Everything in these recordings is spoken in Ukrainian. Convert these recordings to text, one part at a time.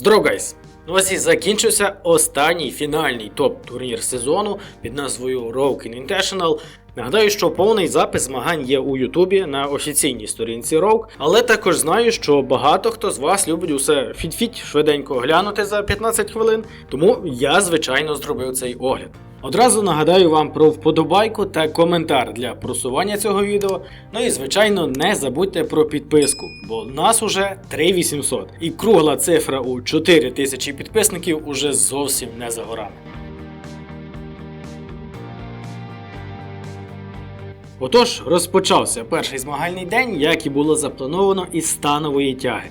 Здоров, гайс! Ну ось і закінчився останній фінальний топ-турнір сезону під назвою Rogue International. Нагадаю, що повний запис змагань є у Ютубі на офіційній сторінці Rogue, але також знаю, що багато хто з вас любить усе фіт-фіт швиденько оглянути за 15 хвилин, тому я, звичайно, зробив цей огляд. Одразу нагадаю вам про вподобайку та коментар для просування цього відео. Ну і звичайно, не забудьте про підписку, бо нас уже 3800. І кругла цифра у 4000 підписників уже зовсім не за горами. Отож, розпочався перший змагальний день, як і було заплановано із станової тяги.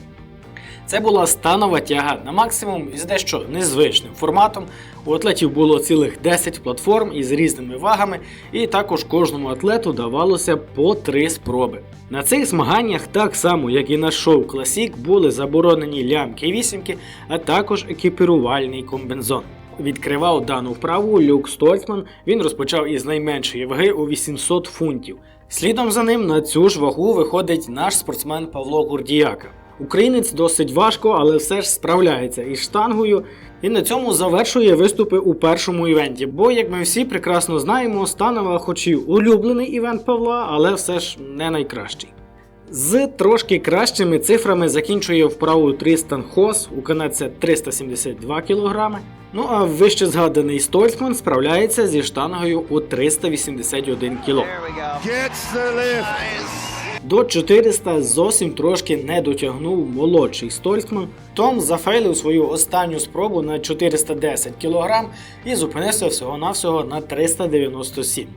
Це була станова тяга на максимум із дещо незвичним форматом. У атлетів було цілих 10 платформ із різними вагами, і також кожному атлету давалося по 3 спроби. На цих змаганнях, так само як і на шоу Classic, були заборонені лямки і вісімки, а також екіпірувальний комбінзон. Відкривав дану вправу Люк Стольцман. Він розпочав із найменшої ваги у 800 фунтів. Слідом за ним на цю ж вагу виходить наш спортсмен Павло Гурдіяка. Українець досить важко, але все ж справляється із штангою. І на цьому завершує виступи у першому івенті. Бо, як ми всі прекрасно знаємо, станова, хоч і улюблений івент Павла, але все ж не найкращий. З трошки кращими цифрами закінчує вправу Трістан Хос, у канадця 372 кг. Ну а вище згаданий Стольцман справляється зі штангою у 381 кг. До 400 зовсім трошки не дотягнув молодший Стольцман. Том зафейлив свою останню спробу на 410 кг і зупинився всього-навсього на 397.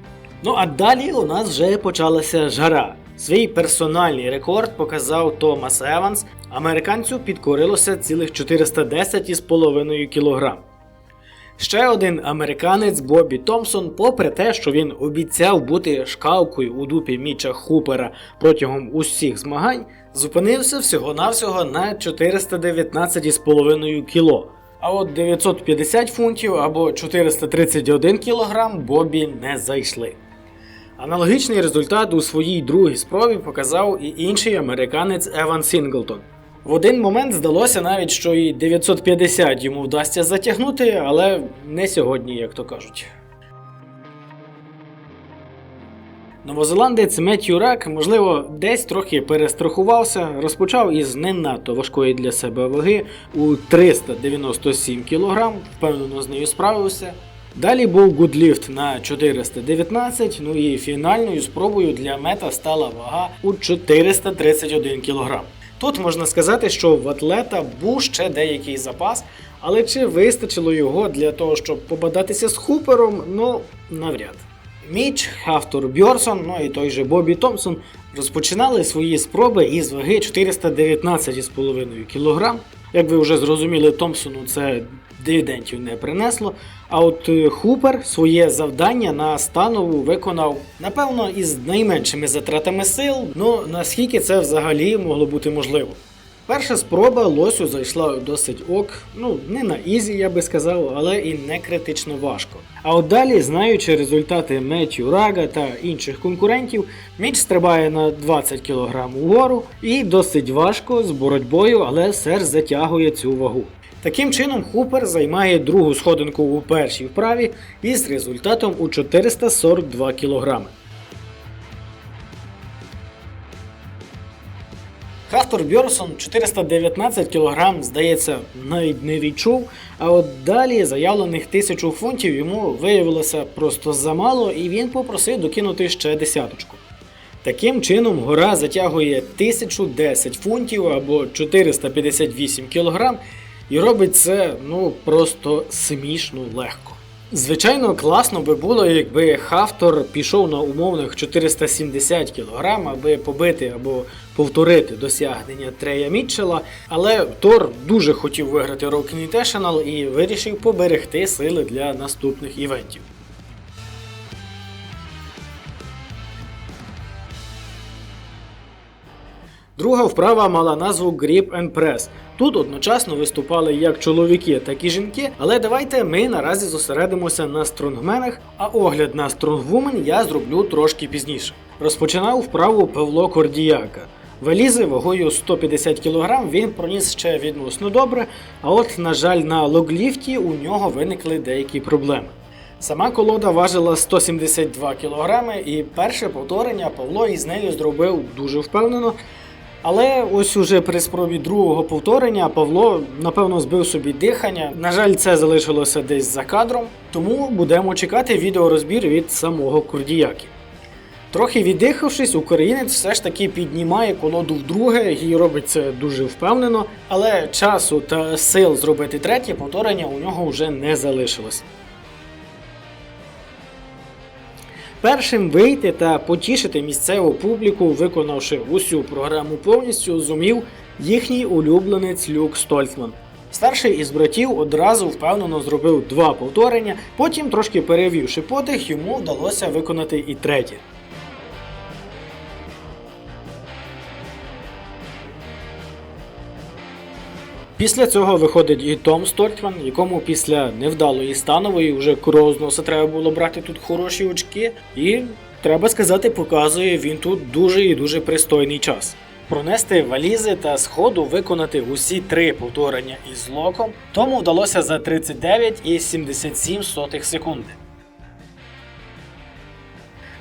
Ну а далі у нас вже почалася жара. Свій персональний рекорд показав Томас Еванс. Американцю підкорилося цілих 410,5 кг. Ще один американець Бобі Томпсон, попри те, що він обіцяв бути шкалкою у дупі Міча Хупера протягом усіх змагань, зупинився всього-навсього на 419,5 кг. А от 950 фунтів або 431 кг Бобі не зайшли. Аналогічний результат у своїй другій спробі показав і інший американець Еван Сінглтон. В один момент здалося навіть, що і 950 йому вдасться затягнути, але не сьогодні, як то кажуть. Новозеландець Меттью Рак, можливо, десь трохи перестрахувався, розпочав із не надто важкої для себе ваги у 397 кг, впевнено з нею справився. Далі був гудліфт на 419, ну і фінальною спробою для мета стала вага у 431 кг. Тут можна сказати, що в атлета був ще деякий запас, але чи вистачило його для того, щоб побадатися з Хупером, ну навряд. Міч, Хафтор Бьорсон, ну і той же Бобі Томпсон розпочинали свої спроби із ваги 419,5 кг. Як ви вже зрозуміли, Томпсону це дивідентів не принесло. А от е, Хупер своє завдання на станову виконав, напевно, із найменшими затратами сил. Ну наскільки це взагалі могло бути можливо. Перша спроба лосю зайшла досить ок, ну не на ізі, я би сказав, але і не критично важко. А от далі, знаючи результати Меттю Рага та інших конкурентів, Міч стрибає на 20 кг угору і досить важко з боротьбою, але все ж затягує цю вагу. Таким чином, Хупер займає другу сходинку у першій вправі із результатом у 442 кг. Хастор Бьорсон 419 кг, здається, навіть не відчув. А от далі заявлених 1000 фунтів йому виявилося просто замало, і він попросив докинути ще десяточку. Таким чином, гора затягує 1010 фунтів або 458 кг, і робить це ну просто смішно легко. Звичайно, класно би було, якби Хафтор пішов на умовних 470 кг, аби побити або повторити досягнення Трея Мітчела, але Тор дуже хотів виграти Rock Invitational і вирішив поберегти сили для наступних івентів. Друга вправа мала назву Grip and Press. Тут одночасно виступали як чоловіки, так і жінки, але давайте ми наразі зосередимося на стронгменах, а огляд на стронгвумен я зроблю трошки пізніше. Розпочинав вправу Павло Кордіяка. Валізи вагою 150 кг він проніс ще відносно добре, а от, на жаль, на логліфті у нього виникли деякі проблеми. Сама колода важила 172 кг, і перше повторення Павло із нею зробив дуже впевнено. Але ось уже при спробі другого повторення Павло напевно збив собі дихання. На жаль, це залишилося десь за кадром, тому будемо чекати відеорозбір від самого Курдіяки. Трохи віддихавшись, українець все ж таки піднімає колоду вдруге і робить це дуже впевнено, але часу та сил зробити третє повторення у нього вже не залишилось. Першим вийти та потішити місцеву публіку, виконавши усю програму повністю, зумів їхній улюбленець Люк Стольцман. Старший із братів одразу впевнено зробив два повторення, потім, трошки перевівши подих, йому вдалося виконати і третє. Після цього виходить і Том Стольтман, якому після невдалої станової вже крозноса треба було брати тут хороші очки, і треба сказати, показує він тут дуже і дуже пристойний час. Пронести валізи та сходу виконати усі три повторення із локом, тому вдалося за 39,77 секунди.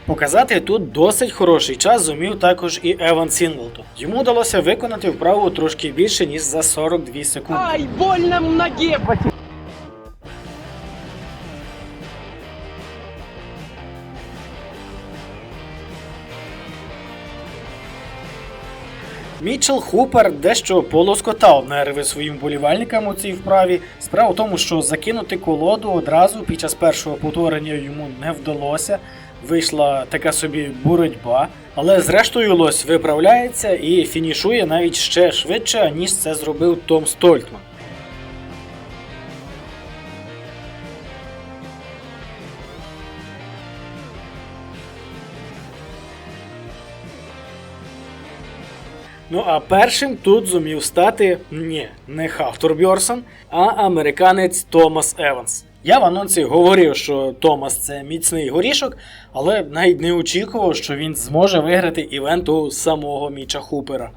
Показати тут досить хороший час зумів також і Еван Сінглтон. Йому вдалося виконати вправу трошки більше, ніж за 42 секунди. Ай, больно в ноге. Мітчел Хупер дещо полоскотав нерви своїм болівальникам у цій вправі. Справа в тому, що закинути колоду одразу під час першого повторення йому не вдалося. Вийшла така собі боротьба, але зрештою лось виправляється і фінішує навіть ще швидше, ніж це зробив Том Стольтман. Ну а першим тут зумів стати ні, не Хавтор Бьорсон, а американець Томас Еванс. Я в анонсі говорив, що Томас це міцний горішок, але навіть не очікував, що він зможе виграти івент у самого Міча Хупера.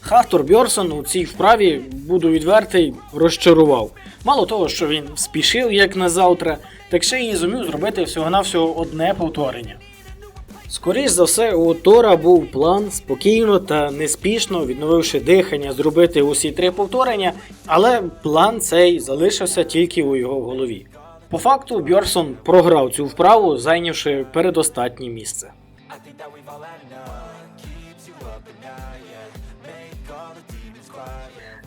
Хавтор Бьорсон у цій вправі, буду відвертий, розчарував. Мало того, що він спішив як на завтра, так ще й зумів зробити всього-навсього одне повторення. Скоріш за все, у Тора був план спокійно та неспішно, відновивши дихання, зробити усі три повторення, але план цей залишився тільки у його голові. По факту Бьорсон програв цю вправу, зайнявши передостатнє місце.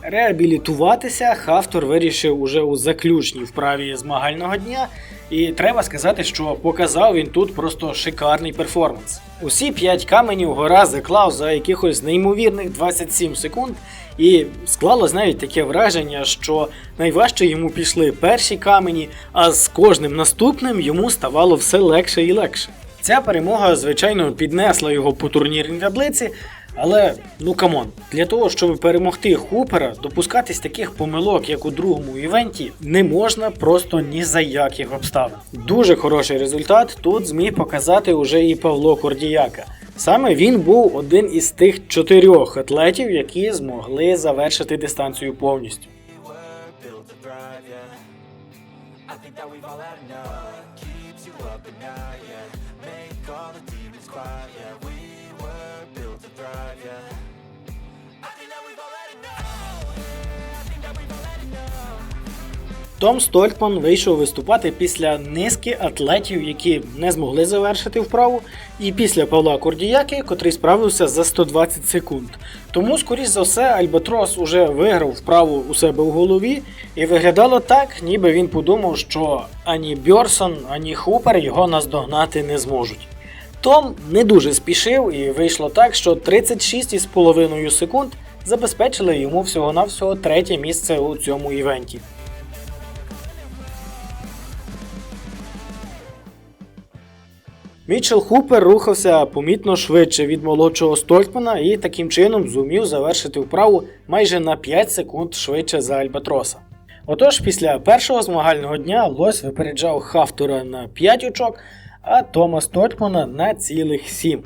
Реабілітуватися Хавтор вирішив уже у заключній вправі змагального дня, і треба сказати, що показав він тут просто шикарний перформанс. Усі 5 каменів гора заклав за якихось неймовірних 27 секунд, і склалось навіть таке враження, що найважче йому пішли перші камені, а з кожним наступним йому ставало все легше і легше. Ця перемога, звичайно, піднесла його по турнірній таблиці, але ну камон, для того, щоб перемогти Хупера, допускатись таких помилок, як у другому івенті, не можна просто ні за яких обставин. Дуже хороший результат тут зміг показати уже і Павло Кордіяка. Саме він був один із тих чотирьох атлетів, які змогли завершити дистанцію повністю. Том Стольтман вийшов виступати після низки атлетів, які не змогли завершити вправу, і після Павла Кордіяки, котрий справився за 120 секунд. Тому, скоріш за все, Альбатрос уже виграв вправу у себе в голові, і виглядало так, ніби він подумав, що ані Бьорсон, ані Хупер його наздогнати не зможуть. Том не дуже спішив, і вийшло так, що 36,5 секунд забезпечили йому всього-навсього третє місце у цьому івенті. Мітчел Хупер рухався помітно швидше від молодшого Стольтмана і таким чином зумів завершити вправу майже на 5 секунд швидше за Альбатроса. Отож, після першого змагального дня Лось випереджав Хафтора на 5 очок, а Тома Стольтмана на цілих 7.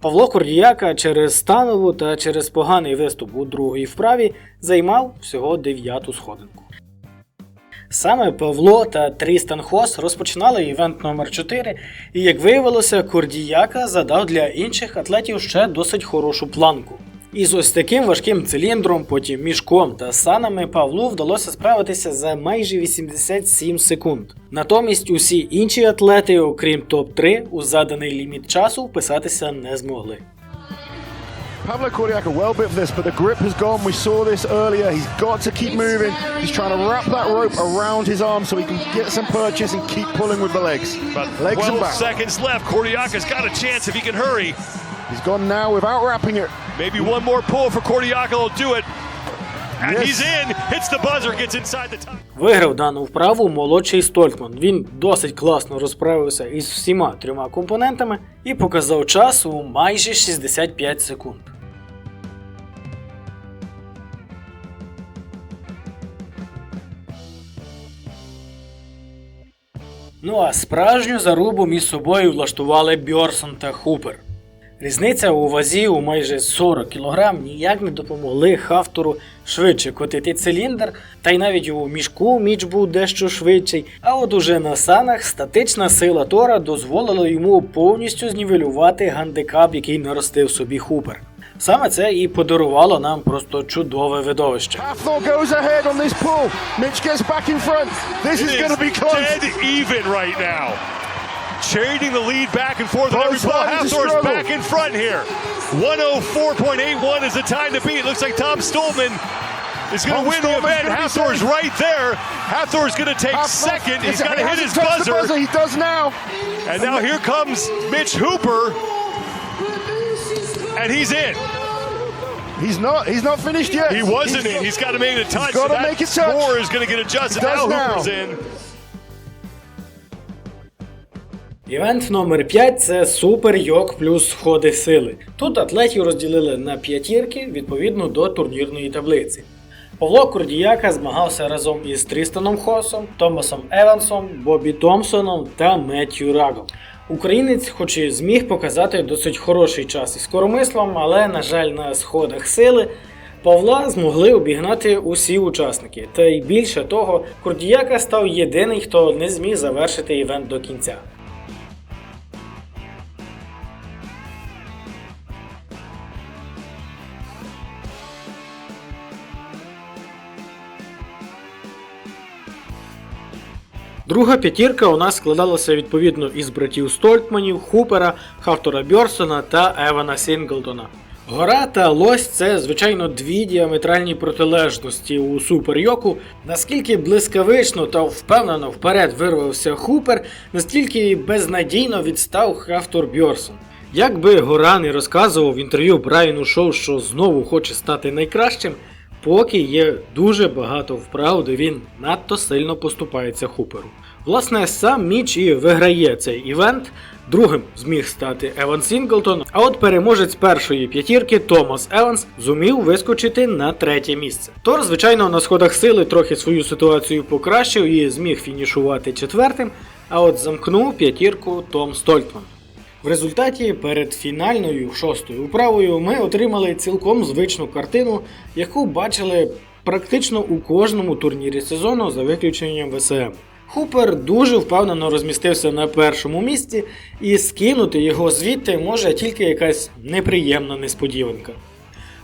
Павло Кордіяка через станову та через поганий виступ у другій вправі займав всього дев'яту сходинку. Саме Павло та Трістан Хос розпочинали івент номер 4 і, як виявилося, Кордіяка задав для інших атлетів ще досить хорошу планку. І з ось таким важким циліндром, потім мішком та санами Павлу вдалося справитися за майже 87 секунд. Натомість усі інші атлети, окрім топ-3, у заданий ліміт часу вписатися не змогли. Pablo Cordiaca well bit of this, but the grip has gone. We saw this earlier. He's got to keep moving. He's trying to wrap that rope around his arm so he can get some purchase and keep pulling with the legs. About legs 12 and back. seconds left. Kordiaka's got a chance if he can hurry. He's gone now without wrapping it. Maybe one more pull for Kordiaka will do it. And Yes. he's in. Hits the buzzer, gets inside the top. Виграв дану вправу молодший Стольтман. Він досить класно розправився із всіма трьома компонентами і показав час у майже 65 секунд. Ну а справжню зарубу між собою влаштували Бьорсон та Хупер. Різниця у вазі у майже 40 кг ніяк не допомогли Хафтору швидше котити циліндр, та й навіть у мішку міч був дещо швидший. А от уже на санах статична сила Тора дозволила йому повністю знівелювати гандикап, який наростив собі Хупер. Саме це і подарувало нам просто чудове видовище. Hathor goes ahead on this pull. Mitch gets back in front. This is It going to be is close. dead even right now. Trading the lead back and forth on Both every ball. starting to Hathor's struggle. back in front here. 104.81 is the time to beat. Looks like Tom Stolman is going Tom to win the Stolman's event. gonna be Hathor's safe. right there. Hathor's going to take Hathor- second. He's Yes, got to he hit hasn't his touched the buzzer. He does now. And now here comes Mitch Hooper. And he's in. He's not. He's not finished yet. He wasn't in. He's got to make a touch. so that make it touch. score is going to get adjusted. Now now. Hooper's in. Івент номер 5 це супер йок плюс сходи сили. Тут атлетів розділили на п'ятірки відповідно до турнірної таблиці. Павло Кордіяка змагався разом із Трістаном Хосом, Томасом Евансом, Бобі Томпсоном та Меттью Рагом. Українець, хоч і зміг показати досить хороший час із коромислом, але, на жаль, на сходах сили Павла змогли обігнати усі учасники. Та й більше того, Курдіяка став єдиний, хто не зміг завершити івент до кінця. Друга п'ятірка у нас складалася відповідно із братів Стольтманів, Хупера, Хафтора Бьорсона та Евана Сінглтона. Гора та лось це, звичайно, дві діаметральні протилежності у суперйоку. Наскільки блискавично та впевнено вперед вирвався Хупер, настільки безнадійно відстав Хафтор Бьорсон. Як би Гора не розказував в інтерв'ю Брайану Шоу, що знову хоче стати найкращим, поки є дуже багато вправ, де він надто сильно поступається Хуперу. Власне, сам Міч і виграє цей івент. Другим зміг стати Еван Сінглтон, а от переможець першої п'ятірки Томас Еванс зумів вискочити на третє місце. Тор, звичайно, на сходах сили трохи свою ситуацію покращив і зміг фінішувати четвертим, а от замкнув п'ятірку Том Стольтман. В результаті перед фінальною шостою вправою ми отримали цілком звичну картину, яку бачили практично у кожному турнірі сезону за виключенням ВСМ. Хупер дуже впевнено розмістився на першому місці, і скинути його звідти може тільки якась неприємна несподіванка.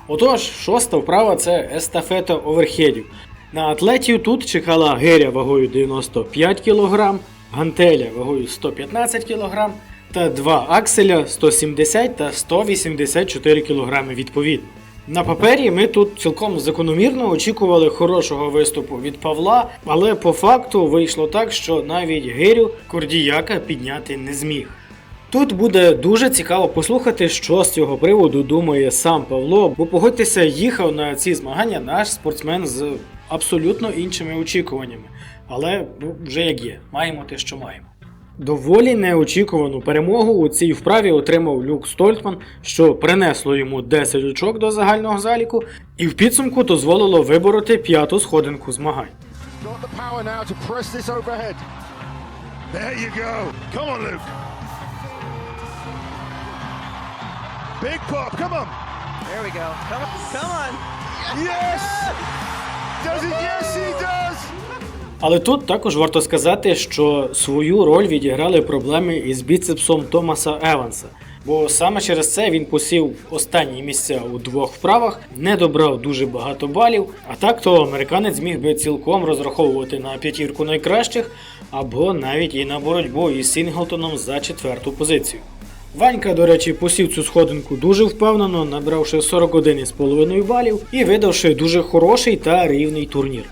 Отож, шоста вправа це естафета оверхедів. На атлетів тут чекала гиря вагою 95 кг, гантеля вагою 115 кг та два акселя 170 та 184 кг відповідно. На папері ми тут цілком закономірно очікували хорошого виступу від Павла, але по факту вийшло так, що навіть гирю Кордіяка підняти не зміг. Тут буде дуже цікаво послухати, що з цього приводу думає сам Павло, бо погодьтеся, їхав на ці змагання наш спортсмен з абсолютно іншими очікуваннями. Але ну, вже як є, маємо те, що маємо. Доволі неочікувану перемогу у цій вправі отримав Люк Стольтман, що принесло йому 10 очок до загального заліку, і в підсумку дозволило вибороти п'яту сходинку змагань. Got the power now to press this overhead. There you go. Come on, Luke. Big pop. Come on. There we go. Come on. Come on. Yes. Does it? Yes, he does. Але тут також варто сказати, що свою роль відіграли проблеми із біцепсом Томаса Еванса. Бо саме через це він посів останні місця у двох вправах, не добрав дуже багато балів. А так то американець міг би цілком розраховувати на п'ятірку найкращих або навіть і на боротьбу із Сінглтоном за четверту позицію. Ванька, до речі, посів цю сходинку дуже впевнено, набравши 41,5 балів і видавши дуже хороший та рівний турнір.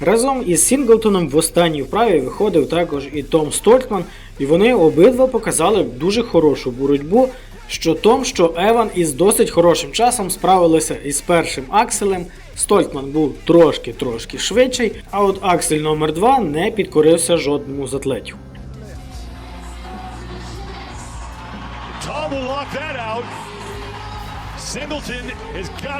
Разом із Сінглтоном в останній вправі виходив також і Том Столтман, і вони обидва показали дуже хорошу боротьбу. Що Том, що Еван із досить хорошим часом справилися із першим акселем. Стольтман був трошки-трошки швидший, а от аксель номер 2 не підкорився жодному з атлетів. Singleton has got.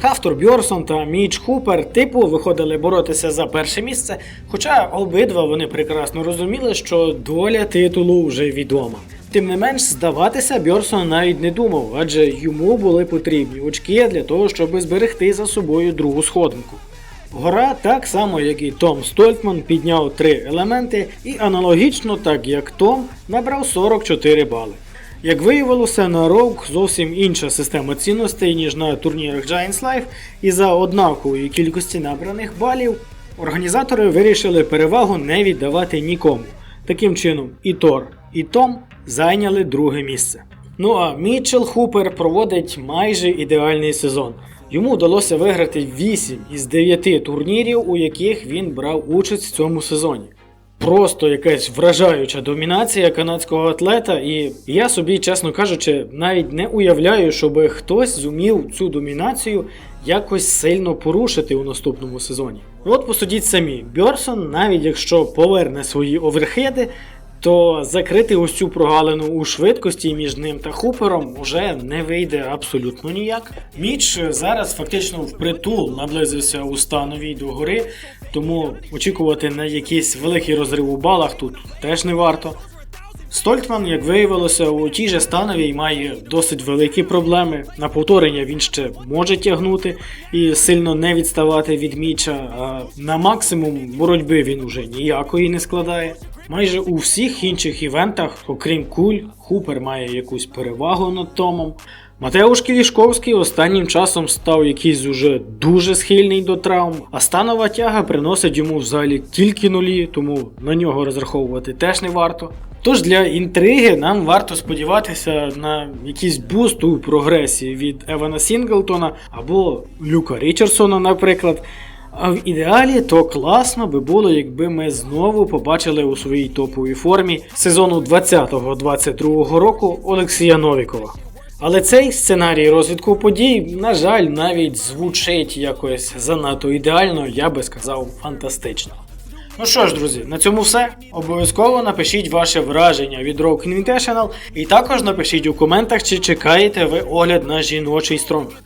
Хафтор Бьорсон та Міч Хупер типу виходили боротися за перше місце, хоча обидва вони прекрасно розуміли, що доля титулу вже відома. Тим не менш, здаватися Бьорсон навіть не думав, адже йому були потрібні очки для того, щоб зберегти за собою другу сходинку. Гора, так само як і Том Стольтман, підняв три елементи і аналогічно, так як Том, набрав 44 бали. Як виявилося, на Rogue зовсім інша система цінностей, ніж на турнірах Giants Life, і за однакової кількості набраних балів організатори вирішили перевагу не віддавати нікому. Таким чином, і Тор, і Том зайняли друге місце. Ну а Мітчел Хупер проводить майже ідеальний сезон. Йому вдалося виграти 8 із 9 турнірів, у яких він брав участь в цьому сезоні. Просто якась вражаюча домінація канадського атлета, і я собі, чесно кажучи, навіть не уявляю, щоб хтось зумів цю домінацію якось сильно порушити у наступному сезоні. От посудіть самі, Бьорсон, навіть якщо поверне свої оверхеди, то закрити ось цю прогалину у швидкості між ним та Хупером вже не вийде абсолютно ніяк. Міч зараз фактично впритул наблизився у становій до гори, тому очікувати на якийсь великий розрив у балах тут теж не варто. Стольтман, як виявилося, у тій же становій має досить великі проблеми. На повторення він ще може тягнути і сильно не відставати від міча, а на максимум боротьби він уже ніякої не складає. Майже у всіх інших івентах, окрім куль, Хупер має якусь перевагу над Томом. Матеуш Кілішковський останнім часом став якийсь уже дуже схильний до травм, а станова тяга приносить йому взагалі тільки нулі, тому на нього розраховувати теж не варто. Тож для інтриги нам варто сподіватися на якийсь буст у прогресії від Евана Сінглтона або Люка Річардсона, наприклад. А в ідеалі то класно би було, якби ми знову побачили у своїй топовій формі сезону 20-22 року Олексія Новікова. Але цей сценарій розвитку подій, на жаль, навіть звучить якось занадто ідеально, я би сказав, фантастично. Ну що ж, друзі, на цьому все. Обов'язково напишіть ваше враження від Rogue Invitational і також напишіть у коментах, чи чекаєте ви огляд на жіночий стронг.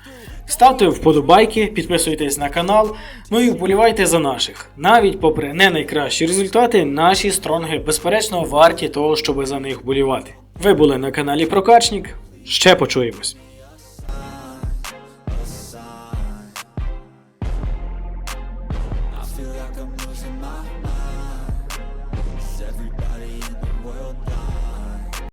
Ставте вподобайки, підписуйтесь на канал, ну і вболівайте за наших. Навіть попри не найкращі результати, наші стронги безперечно варті того, щоб за них вболівати. Ви були на каналі Прокачник. Ще почуємось.